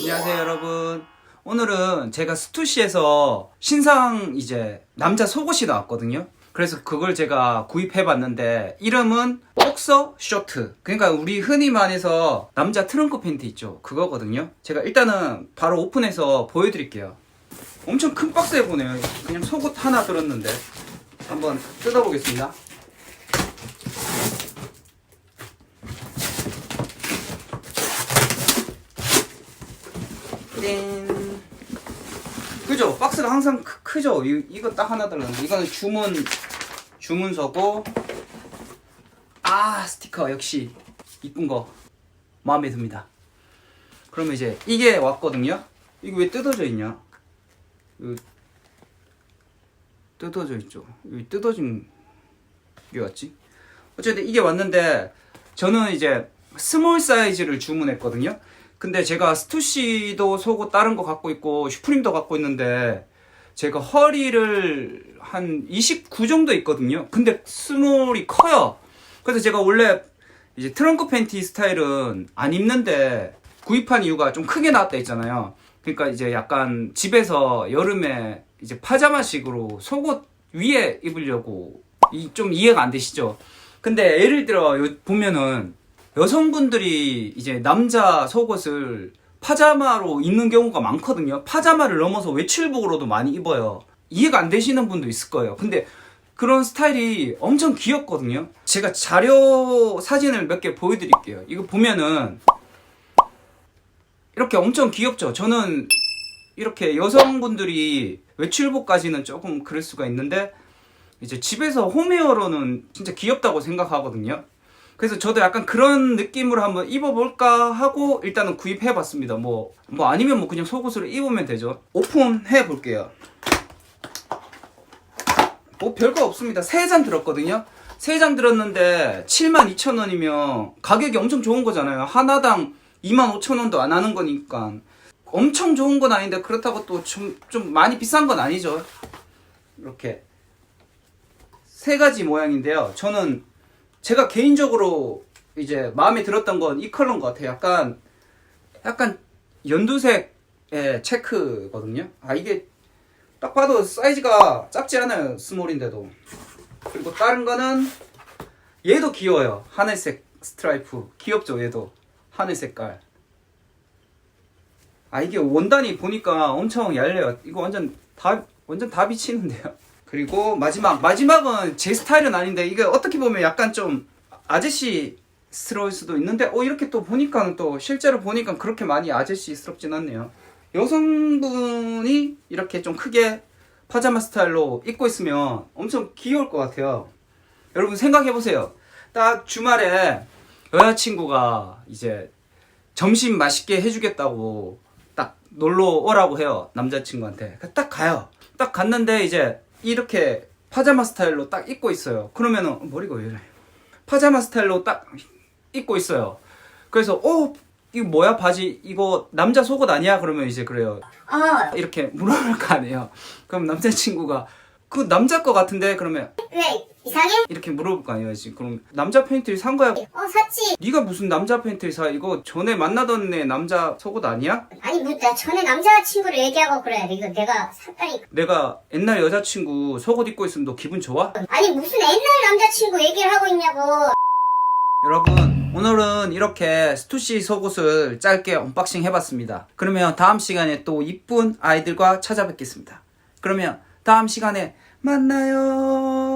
안녕하세요 여러분. 오늘은 제가 스투시에서 신상 이제 남자 속옷이 나왔거든요. 그래서 그걸 제가 구입해 봤는데 이름은 복서 쇼트. 그러니까 우리 흔히 말해서 남자 트렁크 팬티 있죠? 그거거든요. 제가 일단은 바로 오픈해서 보여드릴게요. 엄청 큰 박스에 보네요. 그냥 속옷 하나 들었는데 한번 뜯어보겠습니다 땡. 그죠? 박스가 항상 크, 크죠? 이, 이거 딱 하나 들었는데 이거는 주문 주문서고 아 스티커 역시 이쁜 거 마음에 듭니다. 그러면 이제 이게 왔거든요. 이거 왜 뜯어져 있냐? 뜯어져 있죠. 왜 뜯어진 게 왔지? 어쨌든 이게 왔는데 저는 이제 스몰 사이즈를 주문했거든요. 근데 제가 스투시도 속옷 다른 거 갖고 있고 슈프림도 갖고 있는데 제가 허리를 한 29 정도 있거든요. 근데 스몰이 커요. 그래서 제가 원래 이제 트렁크 팬티 스타일은 안 입는데 구입한 이유가 좀 크게 나왔다 했잖아요. 그러니까 이제 약간 집에서 여름에 이제 파자마식으로 속옷 위에 입으려고 이 좀 이해가 안 되시죠? 근데 예를 들어 요- 보면은 여성분들이 이제 남자 속옷을 파자마로 입는 경우가 많거든요. 파자마를 넘어서 외출복으로도 많이 입어요. 이해가 안 되시는 분도 있을 거예요. 근데 그런 스타일이 엄청 귀엽거든요. 제가 자료 사진을 몇 개 보여드릴게요. 이거 보면은 이렇게 엄청 귀엽죠. 저는 이렇게 여성분들이 외출복까지는 조금 그럴 수가 있는데 이제 집에서 홈웨어로는 진짜 귀엽다고 생각하거든요. 그래서 저도 약간 그런 느낌으로 한번 입어볼까 하고 일단은 구입해봤습니다. 뭐, 뭐 아니면 뭐 그냥 속옷으로 입으면 되죠. 오픈해 볼게요. 뭐 별거 없습니다. 세장 들었거든요. 세장 들었는데 72,000원이면 가격이 엄청 좋은 거잖아요. 하나당 25,000원도 안 하는 거니까. 엄청 좋은 건 아닌데 그렇다고 또좀 좀 많이 비싼 건 아니죠. 이렇게 세 가지 모양인데요. 저는 제가 개인적으로 이제 마음에 들었던 건 이 컬러인 것 같아요. 약간 약간 연두색의 체크거든요. 아 이게 딱 봐도 사이즈가 작지 않아요. 스몰인데도. 그리고 다른 거는 얘도 귀여워요. 하늘색 스트라이프 귀엽죠. 얘도 하늘 색깔. 아 이게 원단이 보니까 엄청 얇아요. 이거 완전 다 완전 다 비치는데요. 그리고 마지막 마지막은 제 스타일은 아닌데 이게 어떻게 보면 약간 좀 아저씨스러울 수도 있는데 어 이렇게 또 보니까는 또 실제로 보니까 그렇게 많이 아저씨스럽진 않네요. 여성분이 이렇게 좀 크게 파자마 스타일로 입고 있으면 엄청 귀여울 것 같아요. 여러분 생각해 보세요. 딱 주말에 여자친구가 이제 점심 맛있게 해주겠다고 딱 놀러 오라고 해요 남자친구한테 딱 가요 딱 갔는데 이제 이렇게 파자마 스타일로 딱 입고 있어요. 그러면은 어, 머리가 왜 이래? 파자마 스타일로 딱 입고 있어요. 그래서 어 이거 뭐야 바지? 이거 남자 속옷 아니야? 그러면 이제 그래요. 어, 이렇게 물어볼 거 아니에요. 그럼 남자친구가 그 남자 거 같은데? 그러면 왜 이상해? 이렇게 물어볼 거 아니에요 지금 그럼 남자 팬티를 산 거야 어, 샀지. 네가 무슨 남자 팬티를 사 이거 전에 만나던 애 남자 속옷 아니야? 아니, 뭐, 나 전에 남자친구를 얘기하고 그래. 이거 내가 샀다니까. 내가 옛날 여자친구 속옷 입고 있으면 너 기분 좋아? 아니, 무슨 옛날 남자친구 얘기를 하고 있냐고. 여러분 오늘은 이렇게 스투시 속옷을 짧게 언박싱 해봤습니다 그러면 다음 시간에 또 이쁜 아이들과 찾아뵙겠습니다 그러면 다음 시간에 만나요